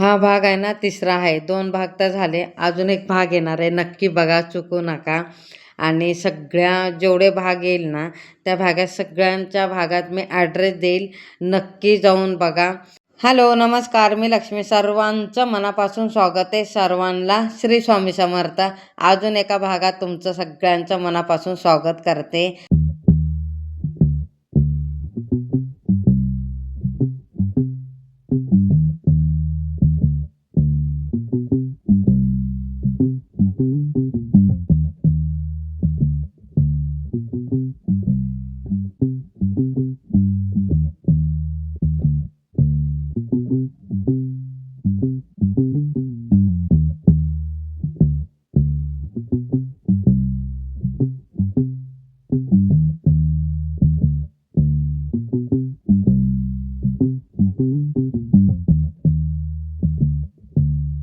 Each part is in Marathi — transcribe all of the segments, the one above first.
हा भाग आहे ना तिसरा आहे. दोन भाग तर झाले. अजून एक भाग येणार आहे. नक्की बघा चुकू नका. आणि सगळ्या जेवढे भाग येईल ना त्या भागात सगळ्यांच्या भागात मी ॲड्रेस देईल. नक्की जाऊन बघा. हॅलो नमस्कार. मी लक्ष्मी. सर्वांचं मनापासून स्वागत आहे. सर्वांना श्री स्वामी समर्थ. अजून एका भागात तुमचं सगळ्यांचं मनापासून स्वागत करते.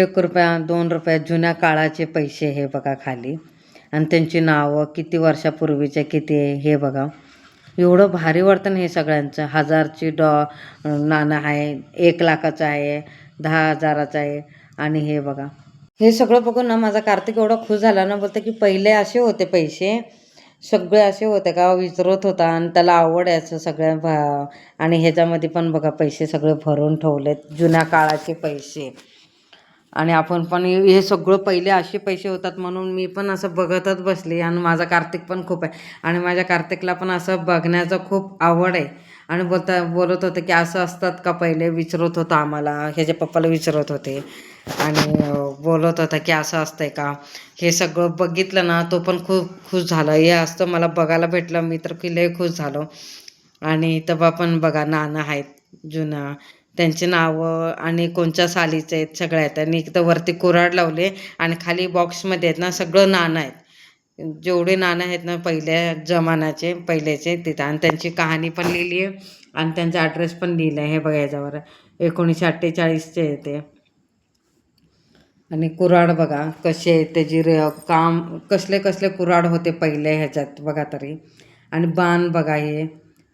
एक रुपया दोन रुपया जुन्या काळाचे पैसे हे बघा खाली. आणि त्यांची नावं किती वर्षापूर्वीचे किती आहे हे बघा. एवढं भारी वाटतं ना हे सगळ्यांचं. हजारची डॉ नाणं आहे एक लाखाचं आहे दहा हजाराचं आहे आणि हे बघा. हे सगळं बघून ना माझा कार्तिक एवढा खुश झाला ना बोलते की पहिले असे होते पैसे. सगळे असे होते का विचारत होता आणि त्याला आवड याचं सगळ्या भा आणि ह्याच्यामध्ये पण बघा पैसे सगळे भरून ठेवलेत जुन्या काळाचे पैसे. आणि आपण पण हे सगळं पहिले असे पैसे होतात म्हणून मी पण असं बघतच बसले आणि माझा कार्तिक पण खूप आहे. आणि माझ्या कार्तिकला पण असं बघण्याचं खूप आवड आहे. आणि बोलता बोलत होते की असं असतात का पहिले? विचारत होतं आम्हाला. ह्याच्या पप्पाला विचारत होते. आणि बोलत होता की असं असतंय का? हे सगळं बघितलं ना तो पण खूप खुश झाला. हे असतं मला बघायला भेटलं मी तर की लय खुश झालो. आणि तेव्हा पण बघा नाना आहेत जुना. त्यांची नावं आणि कोणत्या सालीचे आहेत सगळ्या आहेत. आणि एकदा वरती कुऱ्हाड लावले आणि खाली बॉक्समध्ये आहेत ना सगळं नाणं आहेत. जेवढे नाणं आहेत ना पहिल्या जमान्याचे पहिल्याचे तिथं. आणि त्यांची कहाणी पण लिहिली आहे आणि त्यांचा ॲड्रेस पण लिहिला आहे हे बघा याच्यावर. एकोणीसशे अठ्ठेचाळीसचे आहे ते. आणि कुऱ्हाड बघा कसे त्याची रे काम कसले कसले कुऱ्हाड होते पहिले ह्याच्यात बघा तरी. आणि बाण बघा हे.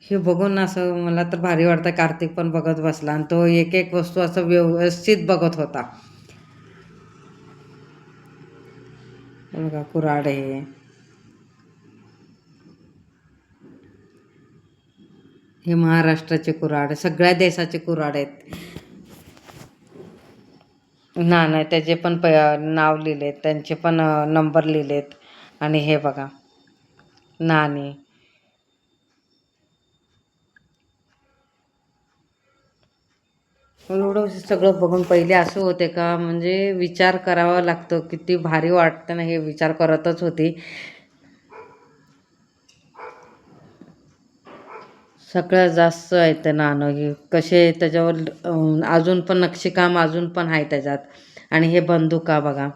हे बघून असं मला तर भारी वाटतं. कार्तिक पण बघत बसला आणि तो एक एक वस्तू असं व्यवस्थित बघत होता. हे बघा कुऱ्हाड. आहे हे महाराष्ट्राचे कुऱ्हाड सगळ्या देशाचे कुऱ्हाड आहेत. ना नाही त्याचे पण प नाव लिहिलेत त्यांचे पण नंबर लिहिलेत. आणि हे बघा नाणी एवढं सगळं बघून पहिले असं होते का म्हणजे विचार करावा लागतो. किती भारी वाटतं ना हे विचार करतच होती. सगळ्यात जास्त आहे ते नाणं कसे त्याच्यावर अजून पण नक्षीकाम अजून पण आहे त्याच्यात. आणि हे बंदुका बघा.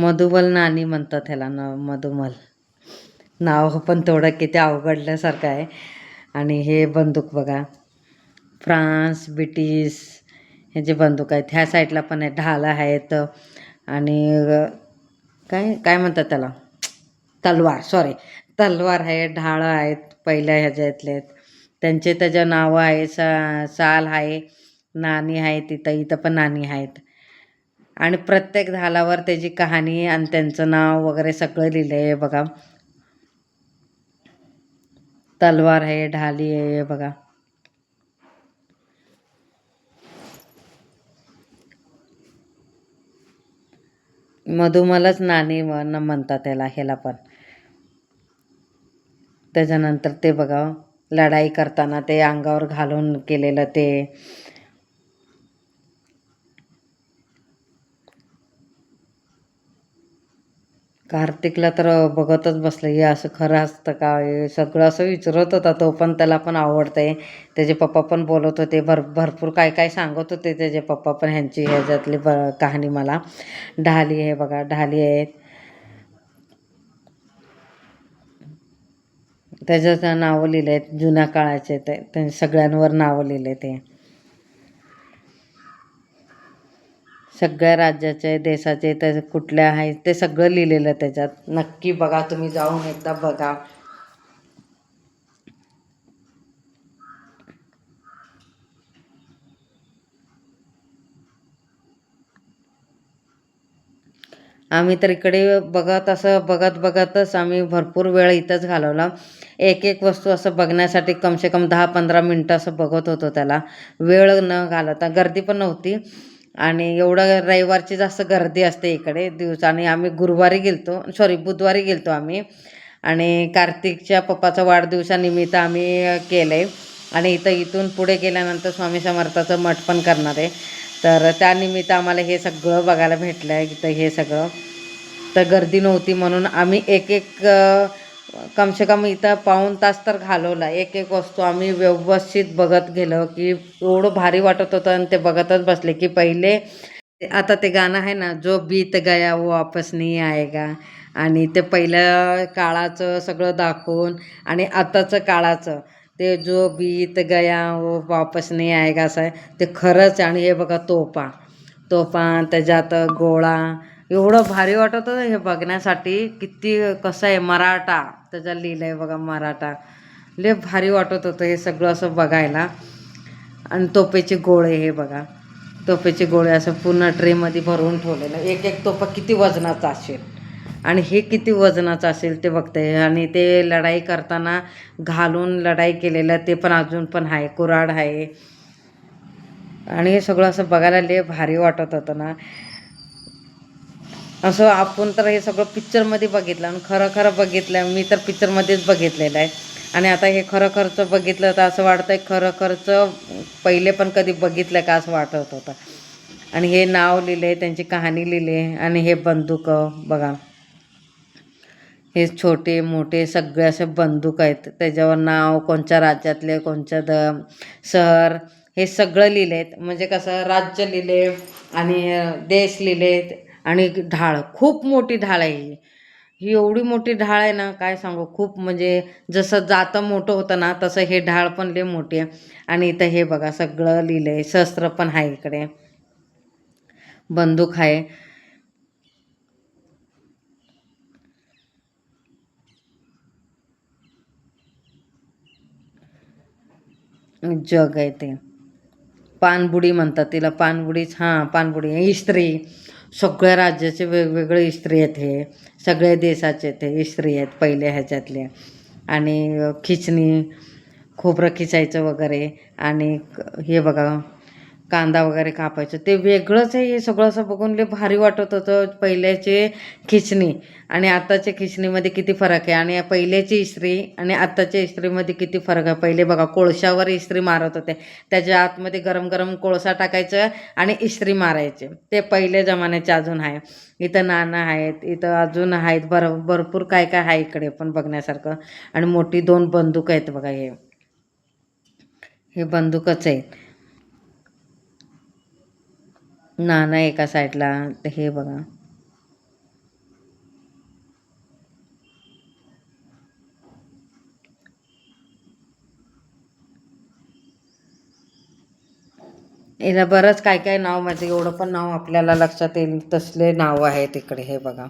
मधुबल नाणी म्हणतात ह्याला न मधुमल. नाव पण तेवढं किती अवघडल्यासारखं आहे. आणि हे बंदूक बघा. फ्रान्स ब्रिटिश हे जे बंदूक आहेत ह्या साईडला पण आहे ढाल आहेत. आणि काय काय म्हणतात त्याला? तलवार सॉरी तलवार आहे ढाळं आहेत पहिल्या ह्याच्यातले आहेत. त्यांचे त्याच्या नावं आहे सा साल आहे नाणी आहे तिथं इथं पण नाणी आहेत. आणि प्रत्येक झालावर त्याची कहाणी आणि त्यांचं नाव वगैरे सगळं लिहिलं आहे बघा. तलवार आहे ढाली आहे बघा. मधुमलच नाणी म्हण- म्हणतात त्याला ह्याला पण. त्याच्यानंतर ते बघा लढाई करताना ते अंगावर घालून केलेलं ते कार्तिकला तर बघतच बसलं. हे असं खरं असतं का? हे सगळं असं विचारत होता तो पण त्याला पण आवडतं आहे त्याचे पप्पा पण बोलत होते. भर भरपूर काय काय सांगत होते त्याचे पप्पा पण ह्यांची ह्याच्यातली ब कहाणी मला. ढाली आहे बघा ढाली आहेत त्याच्यात नावं लिहिले आहेत जुन्या काळाचे ते ते सगळ्यांवर नावं लिहिले ते. सगळ्या राज्याचे देशाचे ते कुठल्या आहेत ते सगळं लिहिलेलं त्याच्यात. नक्की बघा तुम्ही जाऊन एकदा बघा. आम्ही तर इकडे बघत असं बघत बघतच आम्ही भरपूर वेळ इथंच घालवला. एक एक वस्तू असं बघण्यासाठी कमसे कम दहा पंधरा मिनटं असं बघत होतो त्याला. वेळ न घालवता गर्दी पण नव्हती. आणि एवढं रविवारची जास्त गर्दी असते इकडे दिवस आणि आम्ही गुरुवारी गेलतो सॉरी बुधवारी गेलतो आम्ही. आणि कार्तिकच्या पप्पाचा वाढदिवसानिमित्त आम्ही केलं आहे आणि इथं इथून पुढे गेल्यानंतर स्वामी समर्थाचं मठ पण करणार आहे. तर त्यानिमित्त आम्हाला हे सगळं बघायला भेटलं आहे इथं हे सगळं. तर गर्दी नव्हती म्हणून आम्ही एक एक कमसे कम इथं पाऊण तास तर घालवला एक एक वस्तू आम्ही व्यवस्थित बघत गेलो की एवढं भारी वाटत होतं आणि ते बघतच बसले की पहिले आता ते गाणं आहे ना जो बीत गया वो वापस नाही आएगा. आणि ते पहिल्या काळाचं सगळं दाखवून आणि आताचं काळाचं ते जो बीत गया वो वापस नाही आएगा असं आहे ते खरंच आणि हे बघा तोफा तोफा त्याच्यात गोळा एवढं भारी वाटत होतं हे बघण्यासाठी. किती कसं आहे मराठा. त्याच्यात लिहिलं आहे बघा मराठा. लय भारी वाटत होतं हे सगळं असं बघायला. आणि तोपेचे गोळे हे बघा. तोपेचे गोळे असं पूर्ण ट्रेमध्ये भरून ठेवलेलं. एक एक तोपा किती वजनाचा असेल. आणि हे किती वजनाचं असेल ते बघते. आणि ते लढाई करताना घालून लढाई केलेलं ते पण अजून पण आहे. कुऱ्हाड आहे. आणि हे सगळं असं बघायला लय भारी वाटत होतं ना. असं आपण तर हे सगळं पिक्चरमध्ये बघितलं आणि खरं खरं बघितलं मी तर पिक्चरमध्येच बघितलेलं आहे. आणि आता हे खरं खरचं बघितलं तर असं वाटतंय खरं खरंच पहिले पण कधी बघितलं का असं वाटत होतं. आणि हे नाव लिहिले त्यांची कहाणी लिहिले आणि हे बंदूक बघा. हे छोटे मोठे सगळे असे बंदूक आहेत. त्याच्यावर नाव कोणत्या राज्यातले कोणत्या द शहर हे सगळं लिहिले आहेत म्हणजे कसं राज्य लिहिले आणि देश देश लिहिलेत आणि ढाळ खूप मोठी ढाळ आहे ही. ही एवढी मोठी ढाळ आहे ना काय सांगू खूप म्हणजे जसं जातं मोठं होतं ना तसं हे ढाळ पण लय मोठी आहे. आणि इथं हे बघा सगळं लिहिलं आहे शस्त्र पण आहे इकडे. बंदूक आहे. जग आहे ते. पानबुडी म्हणतात तिला पानबुडीच हां पानबुडी इस्त्री सगळ्या राज्याचे वेगवेगळे इस्त्री आहेत हे. सगळ्या देशाचे ते इस्त्री आहेत पहिल्या ह्याच्यातले. आणि खिचणी खोबरं खिचायचं वगैरे आणि हे बघा. कांदा वगैरे कापायचं. ते वेगळंच आहे हे सगळं असं बघून लय भारी वाटत होतं पहिल्याचे खिचणी. आणि आत्ताच्या खिचणीमध्ये किती फरक आहे? आणि पहिल्याची इस्त्री आणि आत्ताच्या इस्त्रीमध्ये किती फरक आहे? पहिले बघा कोळशावर इस्त्री मारत होते. त्याच्या आतमध्ये गरम गरम कोळसा टाकायचं आणि इस्त्री मारायचे. ते पहिले जमान्याचे अजून आहे. इथं नाणं आहेत इथं अजून आहेत भर भरपूर काय काय आहे इकडे पण बघण्यासारखं. आणि मोठी दोन बंदूक आहेत बघा हे. हे बंदूकच आहेत. नाना एका साईडला हे बघा. याला बरंच काय काय नाव म्हणजे एवढं पण नाव आपल्याला लक्षात येईल. तसले नाव आहेत इकडे हे बघा.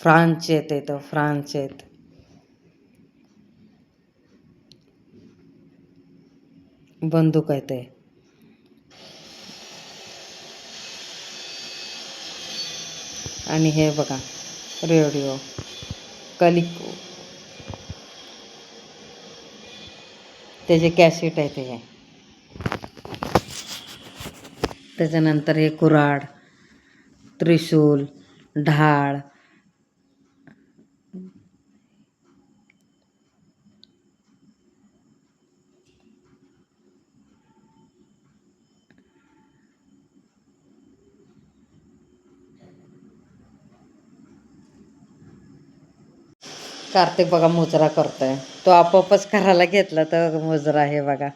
फ्रान्सचे आहेत इथं फ्रान्सचे आहेत बंदूक आहे ते. आणि हे बघा रेडिओ कलिको. त्याचे कॅसेट आहे ते. हे त्याच्यानंतर हे कुऱ्हाड त्रिशूल ढाळ कार्तिक बघा मुजरा करतोय. तो आपोआपच करायला घेतला तर मुजरा हे बघा.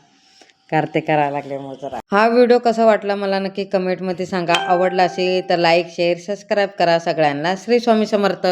कार्तिक करायला लागले मुजरा. हा व्हिडिओ कसा वाटला मला नक्की कमेंटमध्ये सांगा. आवडला असेल तर लाईक शेअर सबस्क्राईब करा सगळ्यांना. श्री स्वामी समर्थ.